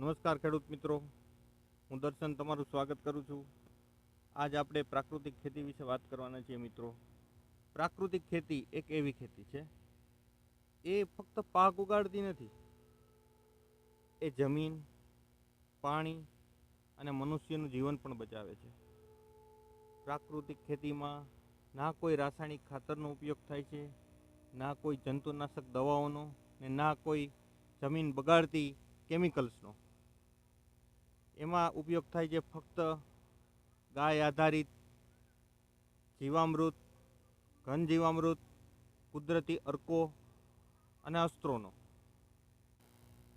નમસ્કાર ખેડૂત મિત્રો. હું દર્શન તમારું સ્વાગત કરું છું. આજ આપણે પ્રાકૃતિક ખેતી વિશે વાત કરવાના છીએ મિત્રો. પ્રાકૃતિક ખેતી એક એવી ખેતી છે, એ ફક્ત પાક ઉગાડતી નથી. એ જમીન, પાણી અને મનુષ્યનું જીવન પણ બચાવે છે. પ્રાકૃતિક ખેતીમાં ના કોઈ રાસાયણિક ખાતરનો ઉપયોગ થાય છે, ના કોઈ જંતુનાશક દવાઓનો ને ના કોઈ જમીન બગાડતી કેમિકલ્સનો. એમાં ઉપયોગ થાય છે ફક્ત ગાય આધારિત જીવામૃત, ઘન જીવામૃત, કુદરતી અર્કો અને અસ્ત્રોનો.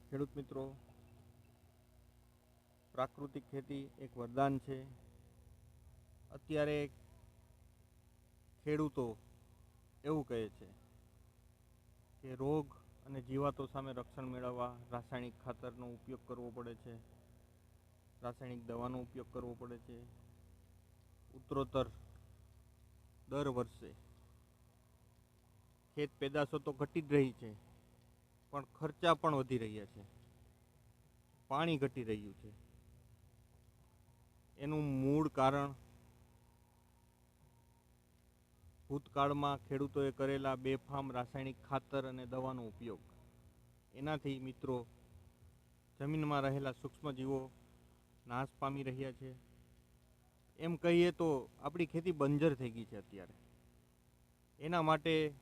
ખેડૂત મિત્રો, પ્રાકૃતિક ખેતી એક વરદાન છે. અત્યારે ખેડૂતો એવું કહે છે કે રોગ અને જીવાતો સામે રક્ષણ મેળવવા રાસાયણિક ખાતરનો ઉપયોગ કરવો પડે છે. રાસાયણિક દવાનો ઉપયોગ કરવો પડે છે. ઉત્તરોત્તર દર વર્ષે ખેત પેદાશો તો ઘટી જ રહી છે, પણ ખર્ચા પણ વધી રહ્યા છે. પાણી ઘટી રહ્યું છે. એનું મૂળ કારણ ભૂતકાળમાં ખેડૂતોએ કરેલા બેફામ રાસાયણિક ખાતર અને દવાનો ઉપયોગ. એનાથી મિત્રો, જમીનમાં રહેલા સૂક્ષ્મજીવો નાશ પામી રહ્યા છે. એમ કહીએ તો આપણી ખેતી બંજર થઈ ગઈ છે અત્યારે. એના માટે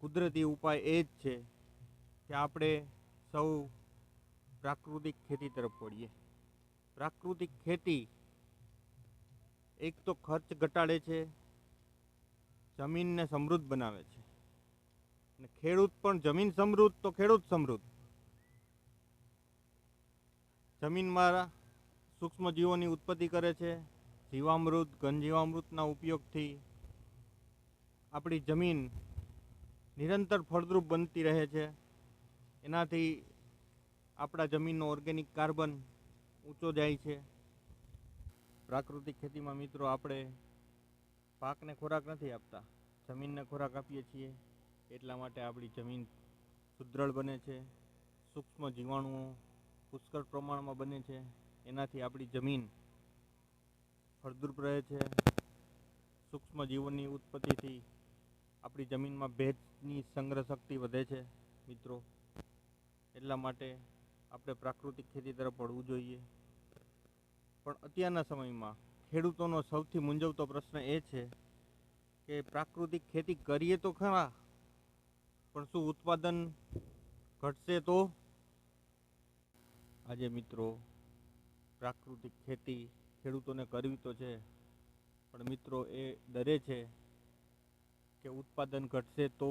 કુદરતી ઉપાય એ જ છે કે આપણે સૌ પ્રાકૃતિક ખેતી તરફ વળીએ. પ્રાકૃતિક ખેતી એક તો ખર્ચ ઘટાડે છે, જમીનને સમૃદ્ધ બનાવે છે. અને ખેડૂત પણ જમીન સમૃદ્ધ તો ખેડૂત સમૃદ્ધ. જમીનમાં સૂક્ષ્મજીવોની ઉત્પત્તિ કરે છે. જીવામૃત, ઘનજીવામૃતના ઉપયોગથી આપણી જમીન નિરંતર ફળદ્રુપ બનતી રહે છે. એનાથી આપણા જમીનનો ઓર્ગેનિક કાર્બન ઊંચો જાય છે. પ્રાકૃતિક ખેતીમાં મિત્રો આપણે પાકને ખોરાક નથી આપતા. જમીનને ખોરાક આપીએ છીએ. એટલા માટે આપણી જમીન સુદ્રઢ બને છે. સૂક્ષ્મ જીવાણુઓ પુષ્કળ પ્રમાણમાં બને છે. એનાથી આપણી જમીન ફળદ્રુપ રહે છે. સૂક્ષ્મ જીવોની ઉત્પત્તિથી આપણી જમીનમાં ભેજની સંગ્રહ શક્તિ વધે છે, મિત્રો. એટલા માટે આપણે પ્રાકૃતિક ખેતી તરફ વળવું જોઈએ. પણ અત્યારના સમયમાં ખેડૂતોનો સૌથી મૂંઝવતો પ્રશ્ન એ છે કે પ્રાકૃતિક ખેતી કરીએ તો ખરા, પણ શું ઉત્પાદન ઘટશે તો? આજે મિત્રો પ્રાકૃતિક ખેતી ખેડૂતોને કરવી તો છે, પણ મિત્રો એ ડરે છે કે ઉત્પાદન ઘટશે તો?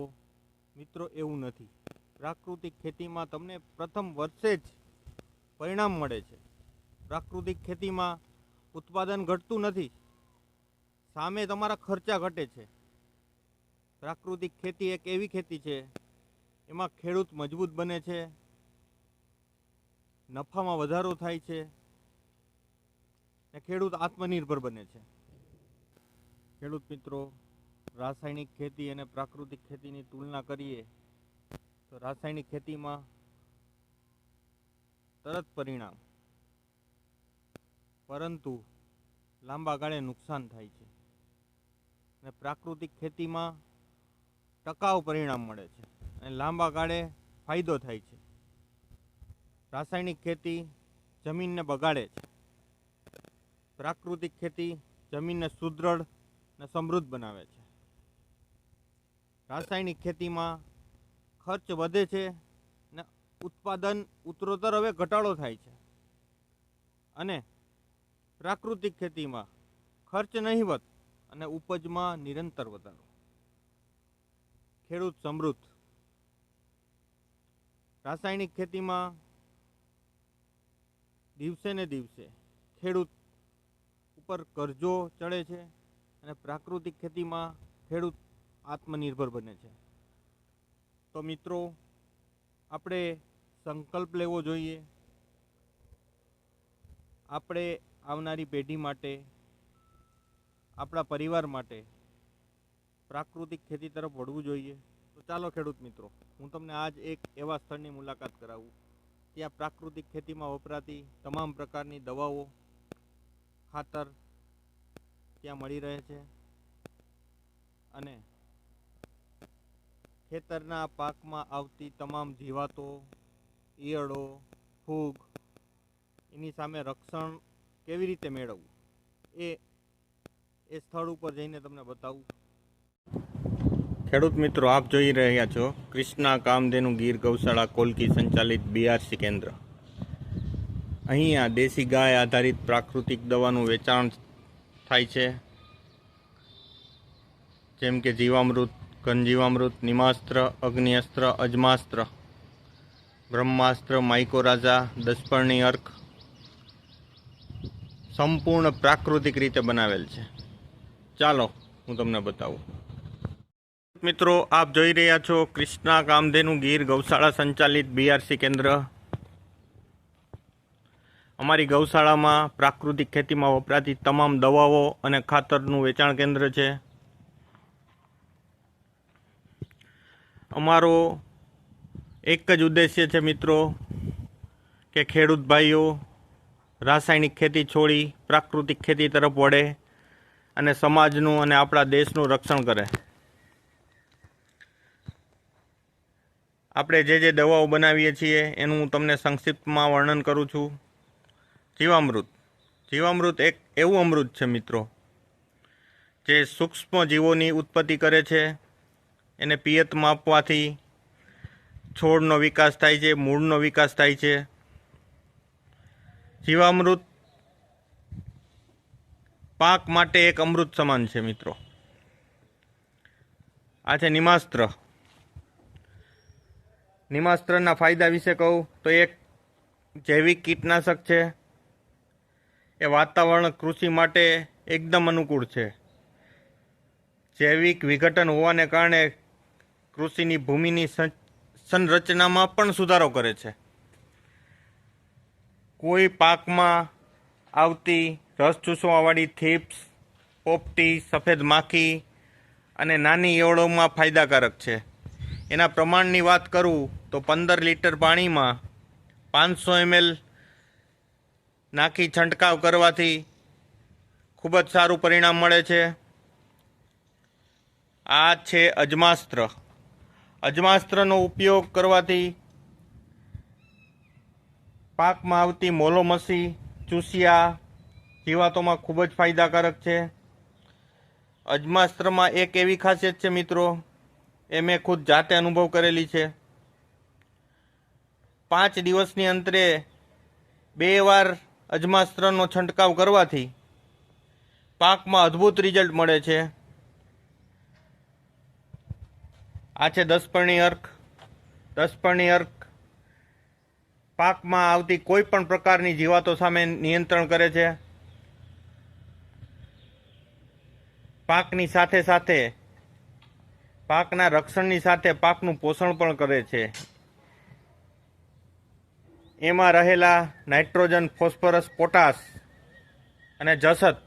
મિત્રો, એવું નથી. પ્રાકૃતિક ખેતીમાં તમને પ્રથમ વર્ષે જ પરિણામ મળે છે. પ્રાકૃતિક ખેતીમાં ઉત્પાદન ઘટતું નથી. સામે તમારા ખર્ચા ઘટે છે. પ્રાકૃતિક ખેતી એક એવી ખેતી છે, એમાં ખેડૂત મજબૂત બને છે નફામાં વધારો થાય છે ને ખેડૂત આત્મનિર્ભર બને છે. ખેડૂત મિત્રો, રાસાયણિક ખેતી અને પ્રાકૃતિક ખેતીની તુલના કરીએ તો રાસાયણિક ખેતીમાં તરત પરિણામ, પરંતુ લાંબા ગાળે નુકસાન થાય છે અને પ્રાકૃતિક ખેતીમાં ટકાઉ પરિણામ મળે છે અને લાંબા ગાળે ફાયદો થાય છે. રાસાયણિક ખેતી જમીનને બગાડે છે. પ્રાકૃતિક ખેતી જમીનને સુદૃઢ અને સમૃદ્ધ બનાવે છે. રાસાયણિક ખેતીમાં ખર્ચ વધે છે ને ઉત્પાદન ઉત્તરોત્તર હવે ઘટાડો થાય છે. અને પ્રાકૃતિક ખેતીમાં ખર્ચ નહીવત અને ઉપજમાં નિરંતર વધારો. ખેડૂત સમૃદ્ધ. રાસાયણિક ખેતીમાં દિવસે ને દિવસે ખેડૂત ઉપર કરજો ચડે છે અને પ્રાકૃતિક ખેતીમાં ખેડૂત આત્મનિર્ભર બને છે. તો મિત્રો, આપણે સંકલ્પ લેવો જોઈએ. આપણે આવનારી પેઢી માટે, આપણા પરિવાર માટે પ્રાકૃતિક ખેતી તરફ વળવું જોઈએ. તો ચાલો ખેડૂત મિત્રો, હું તમને આજ એક એવા સ્થળની મુલાકાત કરાવું. ત્યાં પ્રાકૃતિક ખેતીમાં વપરાતી તમામ પ્રકારની દવાઓ, ખાતર ત્યાં મળી રહે છે. અને ખેતરના પાકમાં આવતી તમામ જીવાતો, ઈયળો, ફૂગ, એની સામે રક્ષણ કેવી રીતે મેળવવું? એ એ સ્થળ ઉપર જઈને તમને બતાવું. ખેડૂત મિત્રો, આપ જોઈ રહ્યા છો કૃષ્ણા કામધેનુ ગીર ગૌશાળા કોલકી સંચાલિત બીઆરસી કેન્દ્ર. અહીંયા દેશી ગાય આધારિત પ્રાકૃતિક દવાનું વેચાણ થાય છે. જેમ કે જીવામૃત, ઘનજીવામૃત, નિમાસ્ત્ર, અગ્નિઅસ્ત્ર, અજમાસ્ત્ર, બ્રહ્માસ્ત્ર, માઇકોરાજા, દસપર્ણી અર્ક સંપૂર્ણ પ્રાકૃતિક રીતે બનાવેલ છે. ચાલો હું તમને બતાવું. મિત્રો, આપ જોઈ રહ્યા છો કૃષ્ણા કામધેનુ ગીર ગૌશાળા સંચાલિત બીઆરસી કેન્દ્ર. અમારી ગૌશાળામાં પ્રાકૃતિક ખેતીમાં વપરાતી તમામ દવાઓ અને ખાતરનું વેચાણ કેન્દ્ર છે. અમારો એક જ ઉદ્દેશ્ય છે મિત્રો, કે ખેડૂત ભાઈઓ રાસાયણિક ખેતી છોડી પ્રાકૃતિક ખેતી તરફ વળે અને સમાજનું અને આપણા દેશનું રક્ષણ કરે. આપણે જે જે દવાઓ બનાવીએ છીએ, એનું હું તમને સંક્ષિપ્તમાં વર્ણન કરું છું. જીવામૃત. જીવામૃત એક એવું અમૃત છે મિત્રો, જે સૂક્ષ્મ જીવોની ઉત્પત્તિ કરે છે. એને પિયતમાં આપવાથી છોડનો વિકાસ થાય છે, મૂળનો વિકાસ થાય છે. જીવામૃત પાક માટે એક અમૃત સમાન છે મિત્રો. આ છે નિમાસ્ત્ર. નિમાસ્ત્રના ફાયદા વિશે કહું તો એક જૈવિક કીટનાશક છે. એ વાતાવરણ કૃષિ માટે એકદમ અનુકૂળ છે. જૈવિક વિઘટન હોવાને કારણે કૃષિની ભૂમિની સંરચનામાં પણ સુધારો કરે છે. કોઈ પાકમાં આવતી રસ ચૂસવાવાળી થીપ્સ, પોપટી, સફેદ માખી અને નાની એવળોમાં ફાયદાકારક છે. એના પ્રમાણની વાત કરું તો પંદર લીટર પાણીમાં પાંચસો એમએલ નાખી છંટકાવ કરવાથી ખૂબ જ સારું પરિણામ મળે છે. આ છે અજમાસ્ત્ર. અજમાસ્ત્રનો ઉપયોગ કરવાથી પાકમાં આવતી મોલોમસી, ચૂસિયા જીવાતોમાં ખૂબ જ ફાયદાકારક છે. અજમાસ્ત્રમાં એક એવી ખાસિયત છે મિત્રો, એ મેં ખુદ જાતે અનુભવ કરેલી છે. પાંચ દિવસની અંતરે બે વાર અજમાસ્ત્રનો છંટકાવ કરવાથી પાકમાં અદ્ભુત રિઝલ્ટ મળે છે. આ છે દસપર્ણી અર્ક. દસપર્ણી અર્ક પાકમાં આવતી કોઈ પણ પ્રકારની જીવાતો સામે નિયંત્રણ કરે છે. પાકની સાથે સાથે પાકના રક્ષણની સાથે પાકનું પોષણ પણ કરે છે. એમાં રહેલા નાઇટ્રોજન, ફોસ્ફરસ, પોટાશ અને જસત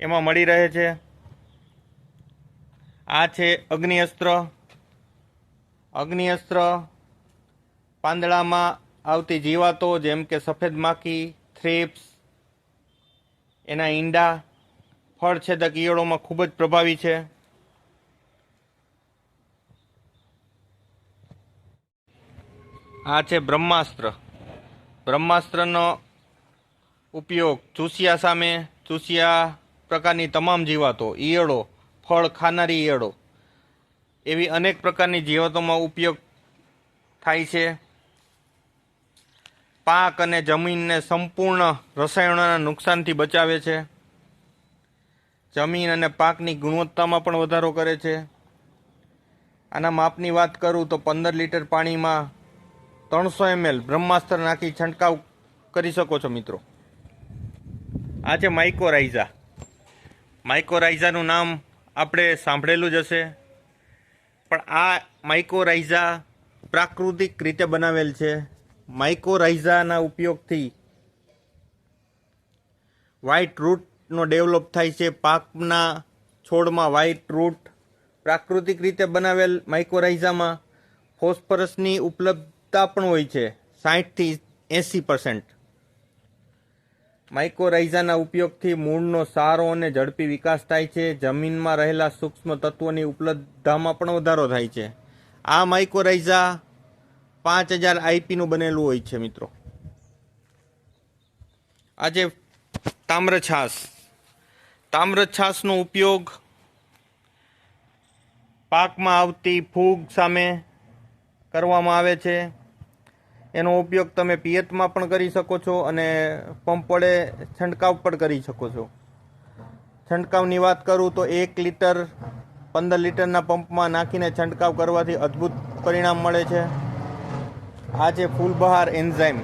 એમાં મળી રહે છે. આ છે અગ્નિઅસ્ત્ર. અગ્નિઅસ્ત્ર પાંદડામાં આવતી જીવાતો જેમ કે સફેદ માખી, થ્રીપ્સ, એના ઈંડા, ફળ છેદક ઈયળોમાં ખૂબ જ પ્રભાવી છે. આ છે બ્રહ્માસ્ત્ર. બ્રહ્માસ્ત્રનો ઉપયોગ ચૂસિયા સામે ચૂસિયા પ્રકારની તમામ જીવાતો, ઈયળો, ફળ, ખાનારી ઈયળો, એવી અનેક પ્રકારની જીવાતોમાં ઉપયોગ થાય છે. પાક અને જમીનને સંપૂર્ણ રસાયણોના નુકસાનથી બચાવે છે. જમીન અને પાકની ગુણવત્તામાં પણ વધારો કરે છે. આના માપની વાત કરું તો પંદર લીટર પાણીમાં ત્રણસો એમએલ બ્રહ્માસ્ત્ર નાખી છંટકાવ કરી શકો છો મિત્રો. આ છે માઇકોરાઇઝા માઇકોરાઇઝાનું નામ આપણે સાંભળેલું જ હશે. પણ આ માઇકોરાઇઝા પ્રાકૃતિક રીતે બનાવેલ છે. માઇકોરાઇઝાના ઉપયોગથી વ્હાઇટ રૂટનો ડેવલપ થાય છે. પાકના છોડમાં વ્હાઇટ રૂટ પ્રાકૃતિક રીતે બનાવેલ માઇકોરાઇઝામાં ફોસ્ફરસની ઉપલબ્ધતા પણ હોય છે, સાહીઠથી એંસી પર્સન્ટ માઇકોરાઇઝાના ઉપયોગથી મૂળનો સારો અને ઝડપી વિકાસ થાય છે, જમીનમાં રહેલા સૂક્ષ્મ તત્વોની ઉપલબ્ધતામાં પણ વધારો થાય છે. આ માઇકોરાઇઝા પાંચ હજાર આઈપીનું બનેલું હોય છે, મિત્રો. આજે તામ્રછાસ. તામ્રછાસનો ઉપયોગ પાકમાં આવતી ફૂગ સામે કરવામાં આવે છે. એનો ઉપયોગ તમે પિયતમાં પણ કરી શકો છો અને પંપ વડે છંટકાવ પણ કરી શકો છો. છંટકાવની વાત કરું તો એક લીટર, પંદર લીટરના પંપમાં નાખીને છંટકાવ કરવાથી અદ્ભુત પરિણામ મળે છે. આ છે ફૂલબહાર એન્ઝાઇમ.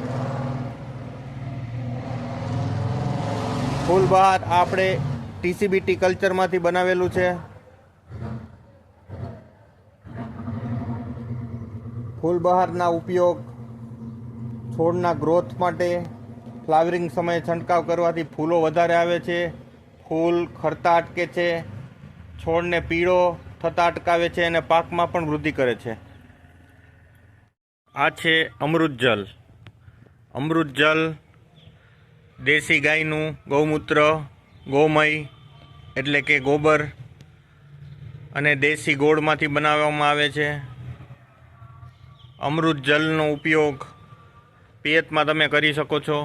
ફૂલબહાર આપણે ટીસીબીટી કલ્ચરમાંથી બનાવેલું છે. ફૂલબહારના ઉપયોગ છોડના ગ્રોથ માટે ફ્લાવરિંગ સમયે છંટકાવ કરવાથી ફૂલો વધારે આવે છે, ફૂલ ખરતા અટકે છે, છોડને પીળો થતા અટકાવે છે અને પાકમાં પણ વૃદ્ધિ કરે છે. આ છે અમૃત જલ અમૃત જલ દેશી ગાયનું ગૌમૂત્ર, ગોમય એટલે કે ગોબર અને દેશી ગોળમાંથી બનાવવામાં આવે છે. અમૃત જલનો ઉપયોગ પિયતમાં તમે કરી શકો છો.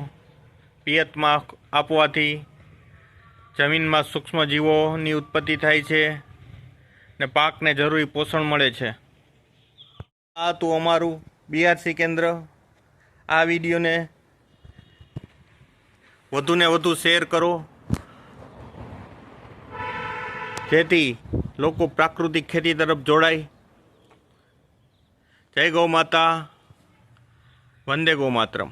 પિયતમાં આપવાથી જમીનમાં સૂક્ષ્મજીવોની ઉત્પત્તિ થાય છે ને પાકને જરૂરી પોષણ મળે છે. આ હતું અમારું બીઆરસી કેન્દ્ર. આ વિડીયોને વધુને વધુ શેર કરો. જેથી લોકો પ્રાકૃતિક ખેતી તરફ જોડાય. જય ગૌ માતા. వందే గోమాత్రం